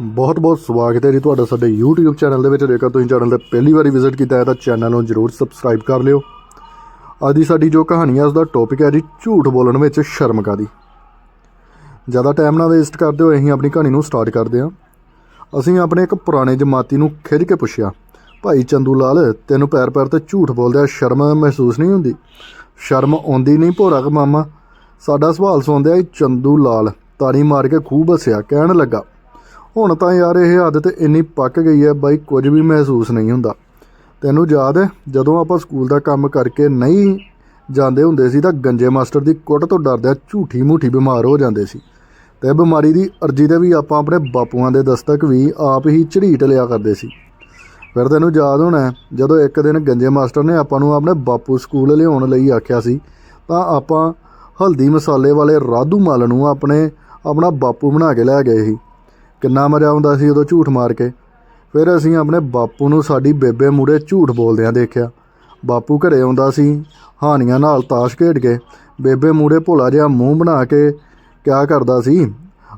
ਬਹੁਤ ਬਹੁਤ ਸਵਾਗਤ ਹੈ ਜੀ ਤੁਹਾਡਾ ਸਾਡੇ YouTube ਚੈਨਲ ਦੇ ਵਿੱਚ। ਜੇਕਰ ਤੁਸੀਂ ਚੈਨਲ ਤੇ ਪਹਿਲੀ ਵਾਰੀ ਵਿਜ਼ਿਟ ਕੀਤਾ ਹੈ ਤਾਂ ਚੈਨਲ ਨੂੰ ਜਰੂਰ ਸਬਸਕ੍ਰਾਈਬ ਕਰ ਲਿਓ। ਅੱਜ ਦੀ ਸਾਡੀ ਜੋ ਕਹਾਣੀ ਹੈ ਉਸ ਦਾ ਟੌਪਿਕ ਹੈ ਜੀ, ਝੂਠ ਬੋਲਣ ਵਿੱਚ ਸ਼ਰਮ ਕਾਦੀ ਜ਼ਿਆਦਾ ਟਾਈਮ ਨਾ ਵੇਸਟ ਕਰਦੇ ਹੋਏ ਅਸੀਂ ਆਪਣੀ ਕਹਾਣੀ ਨੂੰ ਸਟਾਰਟ ਕਰਦੇ ਹਾਂ। ਅਸੀਂ ਆਪਣੇ ਇੱਕ ਪੁਰਾਣੇ ਜਮਾਤੀ ਨੂੰ ਖਿੱਚ ਕੇ ਪੁੱਛਿਆ, ਭਾਈ ਚੰਦੂ ਲਾਲ ਤੈਨੂੰ ਪੈਰ ਪੈਰ ਤੇ ਝੂਠ ਬੋਲਦਿਆਂ ਸ਼ਰਮ ਮਹਿਸੂਸ ਨਹੀਂ ਹੁੰਦੀ? ਸ਼ਰਮ ਆਉਂਦੀ ਨਹੀਂ ਭੋਰਾ ਕੁ ਮਾਮਾ? ਸਾਡਾ ਸਵਾਲ ਸੁਣਦਿਆਂ ਹੀ ਚੰਦੂ ਲਾਲ ਤਾੜੀ ਮਾਰ ਕੇ ਖੂਬ ਹੱਸਿਆ ਕਹਿਣ ਲੱਗਾ ਹੁਣ ਤਾਂ ਯਾਰ ਇਹ ਆਦਤ ਇੰਨੀ ਪੱਕ ਗਈ ਹੈ ਬਾਈ, ਕੁਝ ਵੀ ਮਹਿਸੂਸ ਨਹੀਂ ਹੁੰਦਾ। ਤੈਨੂੰ ਯਾਦ ਹੈ, ਜਦੋਂ ਆਪਾਂ ਸਕੂਲ ਦਾ ਕੰਮ ਕਰਕੇ ਨਹੀਂ ਜਾਂਦੇ ਹੁੰਦੇ ਸੀ ਤਾਂ ਗੰਜੇ ਮਾਸਟਰ ਦੀ ਕੁੱਟ ਤੋਂ ਡਰਦਿਆਂ ਝੂਠੀ ਮੂਠੀ ਬਿਮਾਰ ਹੋ ਜਾਂਦੇ ਸੀ। ਤੇ ਬਿਮਾਰੀ ਦੀ ਅਰਜੀ ਦੇ ਵੀ ਆਪਾਂ ਆਪਣੇ ਬਾਪੂਆਂ ਦੇ ਦਸਤਕ ਵੀ ਆਪ ਹੀ ਝੜੀਟ ਲਿਆ ਕਰਦੇ ਸੀ। ਫਿਰ ਤੈਨੂੰ ਯਾਦ ਹੋਣਾ ਜਦੋਂ ਇੱਕ ਦਿਨ ਗੰਜੇ ਮਾਸਟਰ ਨੇ ਆਪਾਂ ਨੂੰ ਆਪਣੇ ਬਾਪੂ ਸਕੂਲ ਲਿਆਉਣ ਲਈ ਆਖਿਆ ਸੀ, ਤਾਂ ਆਪਾਂ ਹਲਦੀ ਮਸਾਲੇ ਵਾਲੇ ਰਾਧੂ ਮਲ ਨੂੰ ਆਪਣੇ, ਆਪਣਾ ਬਾਪੂ ਬਣਾ ਕੇ ਲੈ ਗਏ ਸੀ। ਕਿੰਨਾ ਮਜ਼ਾ ਆਉਂਦਾ ਸੀ ਉਦੋਂ ਝੂਠ ਮਾਰ ਕੇ। ਫਿਰ ਅਸੀਂ ਆਪਣੇ ਬਾਪੂ ਨੂੰ ਸਾਡੀ ਬੇਬੇ ਮੂਰੇ ਝੂਠ ਬੋਲਦਿਆਂ ਦੇਖਿਆ। ਬਾਪੂ ਘਰੇ ਆਉਂਦਾ ਸੀ ਹਾਨੀਆਂ ਨਾਲ ਤਾਸ਼ ਖੇਡ ਕੇ, ਬੇਬੇ ਮੂਰੇ ਭੋਲਾ ਜਿਹਾ ਮੂੰਹ ਬਣਾ ਕੇ ਕਿਆ ਕਰਦਾ ਸੀ,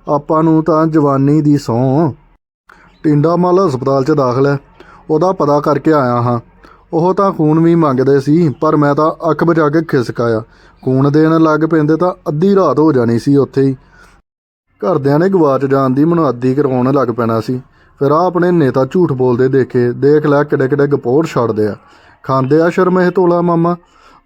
ਆਪਾਂ ਨੂੰ ਤਾਂ ਜਵਾਨੀ ਦੀ ਸਹੁੰ। ਟਿੰਡਾ ਮਲ ਹਸਪਤਾਲ 'ਚ ਦਾਖਲ ਹੈ। ਉਹਦਾ ਪਤਾ ਕਰਕੇ ਆਇਆ ਹਾਂ। ਉਹ ਤਾਂ ਖੂਨ ਵੀ ਮੰਗਦੇ ਸੀ, ਪਰ ਮੈਂ ਤਾਂ ਅੱਖ ਬਚਾ ਕੇ ਖਿਸਕ ਆਇਆ। ਖੂਨ ਦੇਣ ਲੱਗ ਪੈਂਦੇ ਤਾਂ ਅੱਧੀ ਰਾਤ ਹੋ ਜਾਣੀ ਸੀ ਉੱਥੇ ਹੀ। ਘਰਦਿਆਂ ਨੇ ਗਵਾਚ ਜਾਣ ਦੀ ਮਨੁਆਦੀ ਕਰਵਾਉਣ ਲੱਗ ਪੈਣਾ ਸੀ। ਫਿਰ ਆ ਆਪਣੇ ਨੇਤਾ ਝੂਠ ਬੋਲਦੇ ਦੇਖੇ, ਦੇਖ ਲੈ ਕਿੱਡੇ ਕਿੱਡੇ ਗਪੋਰ ਛੱਡਦੇ ਆ। ਖਾਂਦੇ ਆ ਸ਼ਰਮ ਇਹ ਤੋਲਾ ਮਾਮਾ?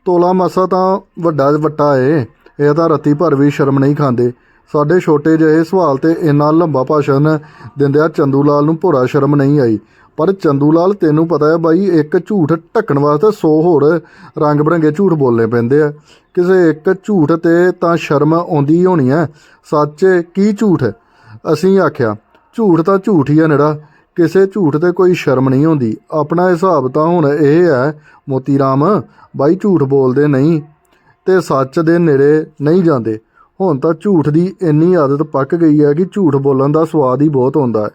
ਤੋਲਾ ਮਾਸਾ ਤਾਂ ਵੱਡਾ ਵੱਟਾ ਏ, ਇਹ ਤਾਂ ਰੱਤੀ ਭਰ ਵੀ ਸ਼ਰਮ ਨਹੀਂ ਖਾਂਦੇ। ਸਾਡੇ ਛੋਟੇ ਜਿਹੇ ਸਵਾਲ ਤੇ ਇੰਨਾ ਲੰਬਾ ਭਾਸ਼ਣ ਦਿੰਦਿਆਂ ਚੰਦੂ ਲਾਲ ਨੂੰ ਭੋਰਾ ਸ਼ਰਮ ਨਹੀਂ ਆਈ। ਪਰ ਚੰਦੂਲਾਲ, ਤੈਨੂੰ ਪਤਾ ਹੈ ਬਾਈ, ਇੱਕ ਝੂਠ ਢੱਕਣ ਵਾਸਤੇ 100 ਹੋਰ ਰੰਗ ਬਰੰਗੇ ਝੂਠ ਬੋਲਨੇ ਪੈਂਦੇ ਆ। ਕਿਸੇ ਇੱਕ ਝੂਠ ਤੇ ਤਾਂ ਸ਼ਰਮ ਆਉਂਦੀ ਹੀ ਹੋਣੀ ਹੈ। ਸੱਚ ਕੀ ਝੂਠ ਅਸੀਂ ਆਖਿਆ, ਝੂਠ ਤਾਂ ਝੂਠ ਹੀ ਆ ਨੇੜਾ, ਕਿਸੇ ਝੂਠ ਤੇ ਕੋਈ ਸ਼ਰਮ ਨਹੀਂ ਹੁੰਦੀ ਆਪਣਾ ਹਿਸਾਬ ਤਾਂ ਹੁਣ ਇਹ ਹੈ ਮੋਤੀ ਰਾਮ ਬਾਈ ਝੂਠ ਬੋਲਦੇ ਨਹੀਂ ਤੇ ਸੱਚ ਦੇ ਨੇੜੇ ਨਹੀਂ ਜਾਂਦੇ। ਹੁਣ ਤਾਂ ਝੂਠ ਦੀ ਇੰਨੀ ਆਦਤ ਪੱਕ ਗਈ ਹੈ ਕਿ ਝੂਠ ਬੋਲਣ ਦਾ ਸਵਾਦ ਹੀ ਬਹੁਤ ਹੁੰਦਾ ਹੈ।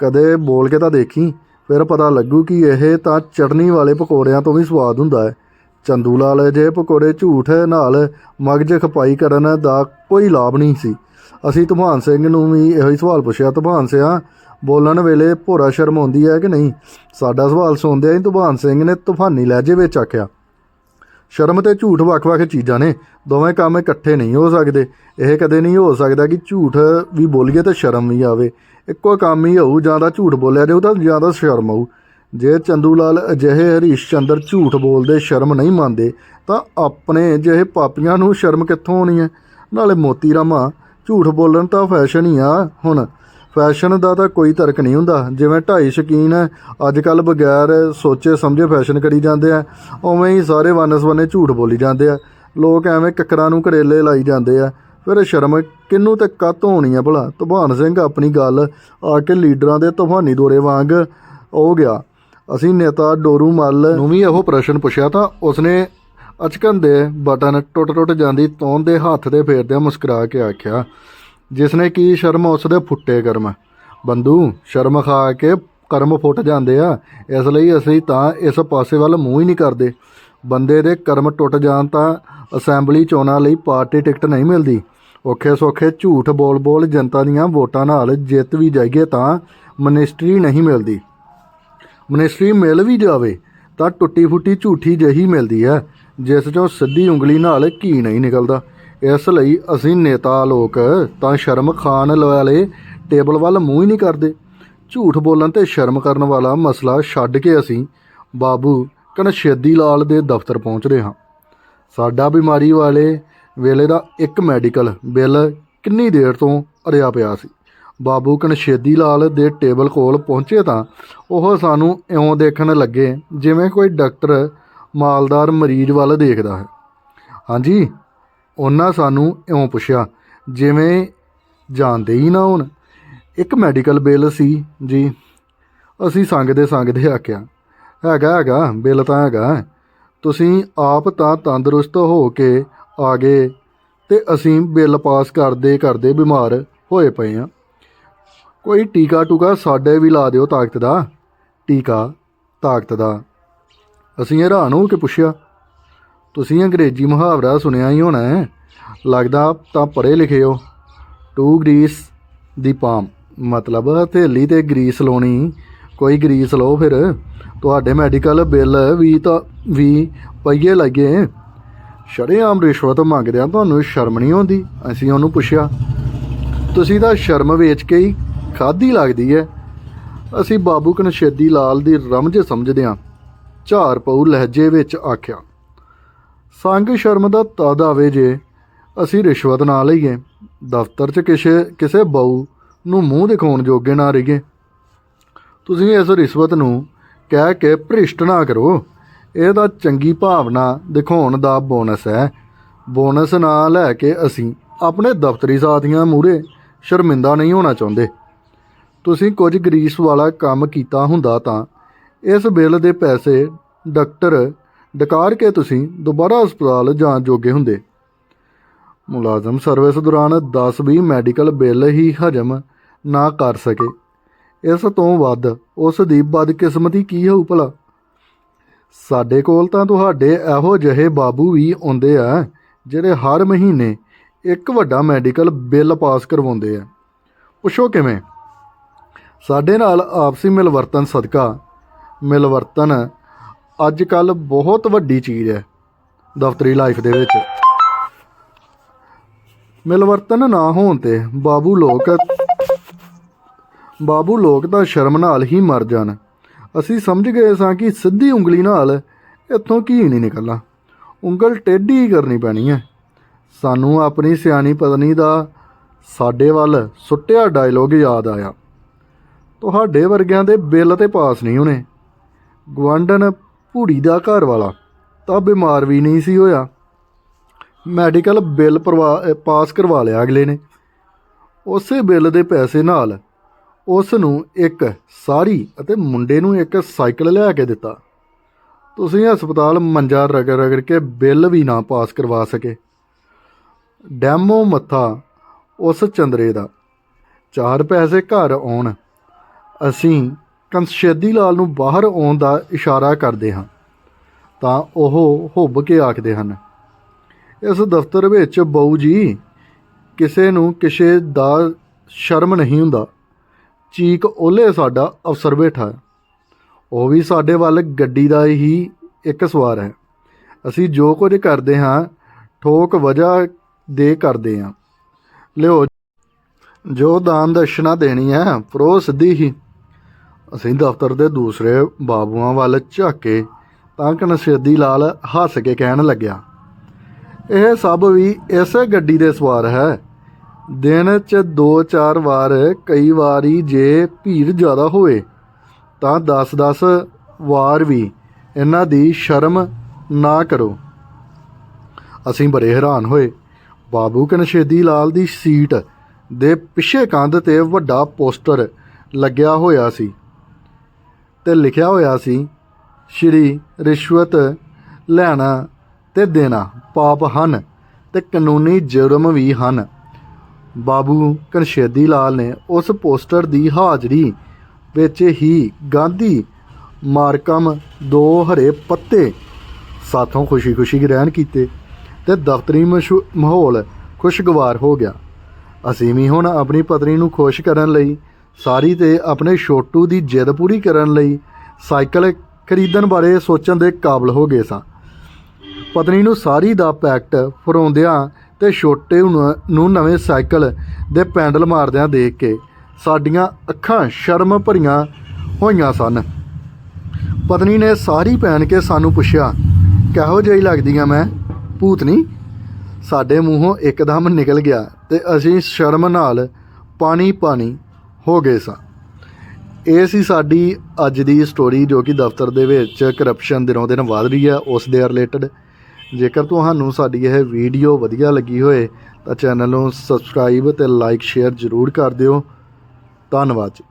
ਕਦੇ ਬੋਲ ਕੇ ਤਾਂ ਦੇਖੀ। ਫਿਰ ਪਤਾ ਲੱਗੂ ਕਿ ਇਹ ਤਾਂ ਚਟਨੀ ਵਾਲੇ ਪਕੌੜਿਆਂ ਤੋਂ ਵੀ ਸਵਾਦ ਹੁੰਦਾ ਹੈ। ਚੰਦੂ ਲਾਲ ਜੇ ਪਕੌੜੇ ਝੂਠ ਨਾਲ ਮਗਜ ਖਪਾਈ ਕਰਨ ਦਾ ਕੋਈ ਲਾਭ ਨਹੀਂ ਸੀ। ਅਸੀਂ ਧਮਾਨ ਸਿੰਘ ਨੂੰ ਵੀ ਇਹੋ ਹੀ ਸਵਾਲ ਪੁੱਛਿਆ, ਧਮਾਨ ਸਿਆ, ਬੋਲਣ ਵੇਲੇ ਭੋਰਾ ਸ਼ਰਮ ਆਉਂਦੀ ਹੈ ਕਿ ਨਹੀਂ? ਸਾਡਾ ਸਵਾਲ ਸੁਣਦਿਆਂ ਹੀ ਧਮਾਨ ਸਿੰਘ ਨੇ ਤੂਫਾਨੀ ਲਹਿਜੇ ਵਿੱਚ ਆਖਿਆ, ਸ਼ਰਮ ਤੇ ਝੂਠ ਵੱਖ-ਵੱਖ ਚੀਜ਼ਾਂ ਨੇ, ਦੋਵੇਂ ਕੰਮ ਇਕੱਠੇ ਨਹੀਂ ਹੋ ਸਕਦੇ। ਇਹ ਕਦੇ ਨਹੀਂ ਹੋ ਸਕਦਾ ਕਿ ਝੂਠ ਵੀ ਬੋਲੀਏ ਤੇ ਸ਼ਰਮ ਵੀ ਆਵੇ। ਇੱਕੋ ਕੰਮ ਹੀ ਹੋਊ, ਜਾਂ ਤਾਂ ਝੂਠ ਬੋਲਿਆ ਜਾਊ ਤਾਂ ਜਾਂ ਤਾਂ ਸ਼ਰਮ ਆਊ। ਜੇ ਚੰਦੂ ਲਾਲ ਅਜਿਹੇ ਹਰੀਸ਼ ਚੰਦਰ ਝੂਠ ਬੋਲਦੇ, ਸ਼ਰਮ ਨਹੀਂ ਮੰਨਦੇ, ਤਾਂ ਆਪਣੇ ਜਿਹੇ ਪਾਪੀਆਂ ਨੂੰ ਸ਼ਰਮ ਕਿੱਥੋਂ ਆਉਣੀ ਹੈ ਨਾਲੇ ਮੋਤੀ ਰਾਮਾ, ਝੂਠ ਬੋਲਣ ਤਾਂ ਫੈਸ਼ਨ ਹੀ ਆ ਹੁਣ। ਫੈਸ਼ਨ ਦਾ ਤਾਂ ਕੋਈ ਤਰਕ ਨਹੀਂ ਹੁੰਦਾ। ਜਿਵੇਂ ਢਾਈ ਸ਼ਕੀਨ ਅੱਜ ਕੱਲ ਬਗੈਰ ਸੋਚੇ ਸਮਝੇ ਫੈਸ਼ਨ ਕਰੀ ਜਾਂਦੇ ਆ ਉਵੇਂ ਹੀ ਸਾਰੇ ਵਨਸਵਨੇ ਝੂਠ ਬੋਲੀ ਜਾਂਦੇ ਆ। ਲੋਕ ਐਵੇਂ ਕੱਕਰਾਂ ਨੂੰ ਕਰੇਲੇ ਲਾਈ ਜਾਂਦੇ ਆ। ਫਿਰ ਸ਼ਰਮ ਕਿੰਨੂੰ ਤੇ ਕੱਤ ਹੋਣੀ ਆ ਭਲਾ? ਤੂਫਾਨ ਸਿੰਘ ਆਪਣੀ ਗੱਲ ਆ ਕੇ ਲੀਡਰਾਂ ਦੇ ਤੂਫਾਨੀ ਦੌਰੇ ਵਾਂਗ ਹੋ ਗਿਆ। ਅਸੀਂ ਨੇਤਾ ਡੋਰੂ ਮੱਲ ਨੂੰ ਵੀ ਇਹੋ ਪ੍ਰਸ਼ਨ ਪੁੱਛਿਆ ਤਾਂ ਉਸਨੇ ਅਚਕਨ ਦੇ ਬਟਨ ਟੁੱਟ ਟੁੱਟ ਜਾਂਦੀ ਤੌਣ ਦੇ ਹੱਥ ਦੇ ਫੇਰਦਿਆਂ ਮੁਸਕਰਾ ਕੇ ਆਖਿਆ, ਜਿਸਨੇ ਕੀ ਸ਼ਰਮ ਉਸ ਦੇ ਫੁੱਟੇ ਕਰਮ। ਬੰਦੂ, ਸ਼ਰਮ ਖਾ ਕੇ ਕਰਮ ਫੁੱਟ ਜਾਂਦੇ ਆ, ਇਸ ਲਈ ਅਸੀਂ ਤਾਂ ਇਸ ਪਾਸੇ ਵੱਲ ਮੂੰਹ ਹੀ ਨਹੀਂ ਕਰਦੇ। ਬੰਦੇ ਦੇ ਕਰਮ ਟੁੱਟ ਜਾਣ ਤਾਂ ਅਸੈਂਬਲੀ ਚੋਣਾਂ ਲਈ ਪਾਰਟੀ ਟਿਕਟ ਨਹੀਂ ਮਿਲਦੀ। ਔਖੇ ਸੌਖੇ ਝੂਠ ਬੋਲ ਬੋਲ ਜਨਤਾ ਦੀਆਂ ਵੋਟਾਂ ਨਾਲ ਜਿੱਤ ਵੀ ਜਾਈਏ ਤਾਂ ਮਨਿਸਟਰੀ ਨਹੀਂ ਮਿਲਦੀ। ਮਨਿਸਟਰੀ ਮਿਲ ਵੀ ਜਾਵੇ ਤਾਂ ਟੁੱਟੀ ਫੁੱਟੀ ਝੂਠੀ ਜਹੀ ਮਿਲਦੀ ਹੈ, ਜਿਸ ਚੋਂ ਸਿੱਧੀ ਉਂਗਲੀ ਨਾਲ ਘੀ ਨਹੀਂ ਨਿਕਲਦਾ। ਇਸ ਲਈ ਅਸੀਂ ਨੇਤਾ ਲੋਕ ਤਾਂ ਸ਼ਰਮ ਖਾਨ ਵਾਲੇ ਟੇਬਲ ਵੱਲ ਮੂੰਹ ਹੀ ਨਹੀਂ ਕਰਦੇ। ਝੂਠ ਬੋਲਣ ਤੇ ਸ਼ਰਮ ਕਰਨ ਵਾਲਾ ਮਸਲਾ ਛੱਡ ਕੇ ਅਸੀਂ ਬਾਬੂ ਕਨਸ਼ੇਦੀ ਲਾਲ ਦੇ ਦਫ਼ਤਰ ਪਹੁੰਚਦੇ ਹਾਂ। ਸਾਡਾ ਬਿਮਾਰੀ ਵਾਲੇ ਵੇਲੇ ਦਾ ਇੱਕ ਮੈਡੀਕਲ ਬਿੱਲ ਕਿੰਨੀ ਦੇਰ ਤੋਂ ਅੜਿਆ ਪਿਆ ਸੀ? ਬਾਬੂ ਕਨਸ਼ੇਦੀ ਲਾਲ ਦੇ ਟੇਬਲ ਕੋਲ ਪਹੁੰਚੇ ਤਾਂ ਉਹ ਸਾਨੂੰ ਇਉਂ ਦੇਖਣ ਲੱਗੇ ਜਿਵੇਂ ਕੋਈ ਡਾਕਟਰ ਮਾਲਦਾਰ ਮਰੀਜ਼ ਵੱਲ ਦੇਖਦਾ ਹੈ। ਹਾਂਜੀ, ਉਹਨਾਂ ਸਾਨੂੰ ਇਉਂ ਪੁੱਛਿਆ, ਜਿਵੇਂ ਜਾਣਦੇ ਹੀ ਨਾ ਹੁਣ। ਇੱਕ ਮੈਡੀਕਲ ਬਿੱਲ ਸੀ, ਜੀ। ਅਸੀਂ ਸੰਗਦੇ ਸੰਗਦੇ ਆਖਿਆ, ਹੈਗਾ ਹੈਗਾ, ਬਿੱਲ ਤਾਂ ਹੈਗਾ। ਤੁਸੀਂ ਆਪ ਤਾਂ ਤੰਦਰੁਸਤ ਹੋ ਕੇ ਆ ਗਏ ਤੇ ਅਸੀਂ ਬਿੱਲ ਪਾਸ ਕਰਦੇ ਕਰਦੇ ਬਿਮਾਰ ਹੋਏ ਪਏ ਆ ਕੋਈ ਟੀਕਾ ਟੂਕਾ ਸਾਡੇ ਵੀ ਲਾ ਦਿਓ ਤਾਕਤ ਦਾ। ਟੀਕਾ ਤਾਕਤ ਦਾ। ਅਸੀਂ ਹੈਰਾਨ ਹੋ ਕੇ ਪੁੱਛਿਆ, ਤੁਸੀਂ ਅੰਗਰੇਜ਼ੀ ਮੁਹਾਵਰਾ ਸੁਣਿਆ ਹੀ ਹੋਣਾ ਹੈ। ਲੱਗਦਾ ਤਾਂ ਪੜ੍ਹੇ ਲਿਖੇ ਹੋ। ਟੂ ਗਰੀਸ ਦੀ ਪਾਮ ਮਤਲਬ ਹਥੇਲੀ ਤੇ ਗਰੀਸ ਲਾਉਣੀ। ਕੋਈ ਗਰੀਸ ਲਓ ਫਿਰ। ਤੁਹਾਡੇ ਮੈਡੀਕਲ ਬਿੱਲ ਵੀ ਤਾਂ, ਵੀ ਪਈਏ ਲੱਗੇ। ਸ਼ਰੇਆਮ ਰਿਸ਼ਵਤ ਮੰਗਦੇ ਆ ਤੁਹਾਨੂੰ ਸ਼ਰਮ ਨਹੀਂ ਆਉਂਦੀ? ਅਸੀਂ ਉਹਨੂੰ ਪੁੱਛਿਆ, ਤੁਸੀਂ ਤਾਂ ਸ਼ਰਮ ਵੇਚ ਕੇ ਹੀ ਖਾਦੀ ਲੱਗਦੀ ਹੈ ਅਸੀਂ ਬਾਬੂ ਕਨਸ਼ੇਦੀ ਲਾਲ ਦੀ ਰਮਜ ਸਮਝਦੇ ਹਾਂ ਝਾਰ ਪਊ ਲਹਿਜੇ ਵਿੱਚ ਆਖਿਆ, ਸੰਗ ਸ਼ਰਮ ਦਾ ਤਦ ਆਵੇ ਜੇ ਅਸੀਂ ਰਿਸ਼ਵਤ ਨਾ ਲਈਏ। ਦਫ਼ਤਰ 'ਚ ਕਿਸੇ ਕਿਸੇ ਬਾਊ ਨੂੰ ਮੂੰਹ ਦਿਖਾਉਣ ਜੋਗੇ ਨਾ ਰਹੀਏ। ਤੁਸੀਂ ਇਸ ਰਿਸ਼ਵਤ ਨੂੰ ਕਹਿ ਕੇ ਭ੍ਰਿਸ਼ਟ ਨਾ ਕਰੋ। ਇਹਦਾ ਚੰਗੀ ਭਾਵਨਾ ਦਿਖਾਉਣ ਦਾ ਬੋਨਸ ਹੈ। ਬੋਨਸ ਨਾ ਲੈ ਕੇ ਅਸੀਂ ਆਪਣੇ ਦਫ਼ਤਰੀ ਸਾਥੀਆਂ ਮੂਹਰੇ ਸ਼ਰਮਿੰਦਾ ਨਹੀਂ ਹੋਣਾ ਚਾਹੁੰਦੇ। ਤੁਸੀਂ ਕੁਝ ਗਰੀਸ ਵਾਲਾ ਕੰਮ ਕੀਤਾ ਹੁੰਦਾ ਤਾਂ ਇਸ ਬਿੱਲ ਦੇ ਪੈਸੇ ਡਾਕਟਰ ਡਕਾਰ ਕੇ ਤੁਸੀਂ ਦੁਬਾਰਾ ਹਸਪਤਾਲ ਜਾਣ ਜੋਗੇ ਹੁੰਦੇ। ਮੁਲਾਜ਼ਮ ਸਰਵਿਸ ਦੌਰਾਨ 10-20 ਮੈਡੀਕਲ ਬਿੱਲ ਹੀ ਹਜਮ ਨਾ ਕਰ ਸਕੇ। ਇਸ ਤੋਂ ਵੱਧ ਉਸ ਦੀ ਬਦਕਿਸਮਤੀ ਕੀ ਹੋਊ ਭਲਾ? ਸਾਡੇ ਕੋਲ ਤਾਂ ਤੁਹਾਡੇ ਇਹੋ ਜਿਹੇ ਬਾਬੂ ਵੀ ਆਉਂਦੇ ਆ, ਜਿਹੜੇ ਹਰ ਮਹੀਨੇ ਇੱਕ ਵੱਡਾ ਮੈਡੀਕਲ ਬਿੱਲ ਪਾਸ ਕਰਵਾਉਂਦੇ ਆ। ਪੁੱਛੋ ਕਿਵੇਂ? ਸਾਡੇ ਨਾਲ ਆਪਸੀ ਮਿਲਵਰਤਨ ਸਦਕਾ, ਮਿਲਵਰਤਨ ਅੱਜ ਕੱਲ ਬਹੁਤ ਵੱਡੀ ਚੀਜ਼ ਹੈ, ਦਫ਼ਤਰੀ ਲਾਈਫ ਦੇ ਵਿੱਚ। ਮਿਲਵਰਤਨ ਨਾ ਹੋਣ ਤੇ ਬਾਬੂ ਲੋਕ ਬਾਬੂ ਲੋਕ ਤਾਂ ਸ਼ਰਮ ਨਾਲ ਹੀ ਮਰ ਜਾਣ। ਅਸੀਂ ਸਮਝ ਗਏ ਸਾਂ ਕਿ ਸਿੱਧੀ ਉਂਗਲੀ ਨਾਲ ਇੱਥੋਂ ਕੀ ਨਹੀਂ ਨਿਕਲਣਾ। ਉਂਗਲ ਟੇਢੀ ਕਰਨੀ ਪੈਣੀ ਹੈ। ਸਾਨੂੰ ਆਪਣੀ ਸਿਆਣੀ ਪਤਨੀ ਦਾ ਸਾਡੇ ਵੱਲ ਸੁੱਟਿਆ ਡਾਇਲੋਗ ਯਾਦ ਆਇਆ। ਤੁਹਾਡੇ ਵਰਗਿਆਂ ਦੇ ਬਿੱਲ ਤੇ ਪਾਸ ਨਹੀਂ ਹੋਣੇ। ਗਵਾਂਡਨ ਭੂੜੀ ਦਾ ਘਰ ਵਾਲਾ ਤਾਂ ਬਿਮਾਰ ਵੀ ਨਹੀਂ ਸੀ ਹੋਇਆ। ਮੈਡੀਕਲ ਬਿੱਲ ਪਰਵਾ ਪਾਸ ਕਰਵਾ ਲਿਆ ਅਗਲੇ ਨੇ। ਉਸੇ ਬਿੱਲ ਦੇ ਪੈਸੇ ਨਾਲ ਉਸ ਨੂੰ ਇੱਕ ਸਾਰੀ ਅਤੇ ਮੁੰਡੇ ਨੂੰ ਇੱਕ ਸਾਈਕਲ ਲਿਆ ਕੇ ਦਿੱਤਾ। ਤੁਸੀਂ ਹਸਪਤਾਲ ਮੰਜਾ ਰਗੜ ਰਗੜ ਕੇ ਬਿੱਲ ਵੀ ਨਾ ਪਾਸ ਕਰਵਾ ਸਕੇ। ਡੈਮੋ ਮੱਥਾ ਉਸ ਚੰਦਰੇ ਦਾ। ਚਾਰ ਪੈਸੇ ਘਰ ਆਉਣ। ਅਸੀਂ ਕੰਸ਼ੇਦੀ ਲਾਲ ਨੂੰ ਬਾਹਰ ਆਉਣ ਦਾ ਇਸ਼ਾਰਾ ਕਰਦੇ ਹਾਂ। ਤਾਂ ਉਹ ਹੁੱਬ ਕੇ ਆਖਦੇ ਹਨ, ਇਸ ਦਫ਼ਤਰ ਵਿੱਚ ਬਾਊ ਜੀ, ਕਿਸੇ ਨੂੰ ਕਿਸੇ ਦਾ ਸ਼ਰਮ ਨਹੀਂ ਹੁੰਦਾ। ਚੀਕ ਓਲੇ ਸਾਡਾ ਅਫਸਰ ਬੈਠਾ ਹੈ। ਉਹ ਵੀ ਸਾਡੇ ਵੱਲ ਗੱਡੀ ਦਾ ਹੀ ਇੱਕ ਸਵਾਰ ਹੈ। ਅਸੀਂ ਜੋ ਕੁਝ ਕਰਦੇ ਹਾਂ, ਠੋਕ ਵਜ੍ਹਾ ਦੇ ਕਰਦੇ ਹਾਂ। ਲਿਓ ਜੋ ਦਾਨ ਦਸ਼ਨਾ ਦੇਣੀ ਹੈ, ਪਰੋ ਸਿੱਧੀ ਹੀ। ਅਸੀਂ ਦਫ਼ਤਰ ਦੇ ਦੂਸਰੇ ਬਾਬੂਆਂ ਵੱਲ ਝਾਕੇ ਤਾਂ ਕਨਸ਼ੇਦੀ ਲਾਲ ਹੱਸ ਕੇ ਕਹਿਣ ਲੱਗਿਆ, ਇਹ ਸਭ ਵੀ ਇਸੇ ਗੱਡੀ ਦੇ ਸਵਾਰ ਹੈ। ਦਿਨ 'ਚ 2-4 ਵਾਰ ਕਈ ਵਾਰੀ ਜੇ ਭੀੜ ਜ਼ਿਆਦਾ ਹੋਵੇ, ਤਾਂ 10-10 ਵਾਰ ਵੀ ਇਹਨਾਂ ਦੀ ਸ਼ਰਮ ਨਾ ਕਰੋ। ਅਸੀਂ ਬੜੇ ਹੈਰਾਨ ਹੋਏ। ਬਾਬੂ ਕਨਸ਼ੇਦੀ ਲਾਲ ਦੀ ਸੀਟ ਦੇ ਪਿੱਛੇ ਕੰਧ ਤੇ ਵੱਡਾ ਪੋਸਟਰ ਲੱਗਿਆ ਹੋਇਆ ਸੀ ਤੇ ਲਿਖਿਆ ਹੋਇਆ ਸੀ, ਸ਼੍ਰੀ ਰਿਸ਼ਵਤ ਲੈਣਾ ਤੇ ਦੇਣਾ, ਪਾਪ ਹਨ ਤੇ ਕਾਨੂੰਨੀ ਜੁਰਮ ਵੀ ਹਨ। ਬਾਬੂ ਕਨਸ਼ੇਦੀ ਲਾਲ ਨੇ ਉਸ ਪੋਸਟਰ ਦੀ ਹਾਜ਼ਰੀ ਵਿੱਚ ਹੀ ਗਾਂਧੀ ਮਾਰਕਮ ਦੋ ਹਰੇ ਪੱਤੇ ਸਾਥੋਂ ਖੁਸ਼ੀ-ਖੁਸ਼ੀ ਗ੍ਰਹਿਣ ਕੀਤੇ ਤੇ ਦਫ਼ਤਰੀ ਮਸ਼ੂ- ਮਾਹੌਲ ਖੁਸ਼ਗਵਾਰ ਹੋ ਗਿਆ। ਅਸੀਂ ਵੀ ਹੁਣ ਆਪਣੀ ਪਤਨੀ ਨੂੰ ਖੁਸ਼ ਕਰਨ ਲਈ, ਸਾਰੀ ਤੇ ਆਪਣੇ ਛੋਟੂ ਦੀ ਜਿੱਦ ਪੂਰੀ ਕਰਨ ਲਈ ਸਾਈਕਲ ਖਰੀਦਣ ਬਾਰੇ ਸੋਚਣ ਦੇ ਕਾਬਲ ਹੋ ਗਏ ਸਾਂ। ਪਤਨੀ ਨੂੰ ਸਾਰੀ ਦਾ ਪੈਕਟ ਫਰਾਉਂਦਿਆਂ ਤੇ ਛੋਟੇ ਨੂੰ ਨੂੰ ਨਵੇਂ ਸਾਈਕਲ ਦੇ ਪੈਂਡਲ ਮਾਰਦਿਆਂ ਦੇਖ ਕੇ ਸਾਡੀਆਂ ਅੱਖਾਂ ਸ਼ਰਮ ਭਰੀਆਂ ਹੋਈਆਂ ਸਨ। ਪਤਨੀ ਨੇ ਸਾਰੀ ਪਹਿਨ ਕੇ ਸਾਨੂੰ ਪੁੱਛਿਆ, ਕਿਹੋ ਜਿਹੀ ਲੱਗਦੀ ਆ ਮੈਂ? ਭੂਤਨੀ ਸਾਡੇ ਮੂੰਹੋਂ ਇੱਕਦਮ ਨਿਕਲ ਗਿਆ ਤੇ ਅਸੀਂ ਸ਼ਰਮ ਨਾਲ ਪਾਣੀ ਪਾਣੀ ਹੋ ਗਏ ਸਾਂ। ਇਹ ਸੀ ਸਾਡੀ ਅੱਜ ਦੀ ਸਟੋਰੀ ਜੋ ਕਿ ਦਫ਼ਤਰ ਦੇ ਵਿੱਚ ਕਰਪਸ਼ਨ ਦਿਨੋਂ ਦਿਨ ਵਧ ਰਹੀ ਹੈ, ਉਸ ਦੇ ਰਿਲੇਟਡ ਜੇਕਰ ਤੁਹਾਨੂੰ ਸਾਡੀ ਇਹ ਵੀਡੀਓ ਵਧੀਆ ਲੱਗੀ ਹੋਏ ਤਾਂ ਚੈਨਲ ਨੂੰ ਸਬਸਕ੍ਰਾਈਬ ਤੇ ਲਾਈਕ ਸ਼ੇਅਰ ਜ਼ਰੂਰ ਕਰ ਦਿਓ। ਧੰਨਵਾਦ ਜੀ।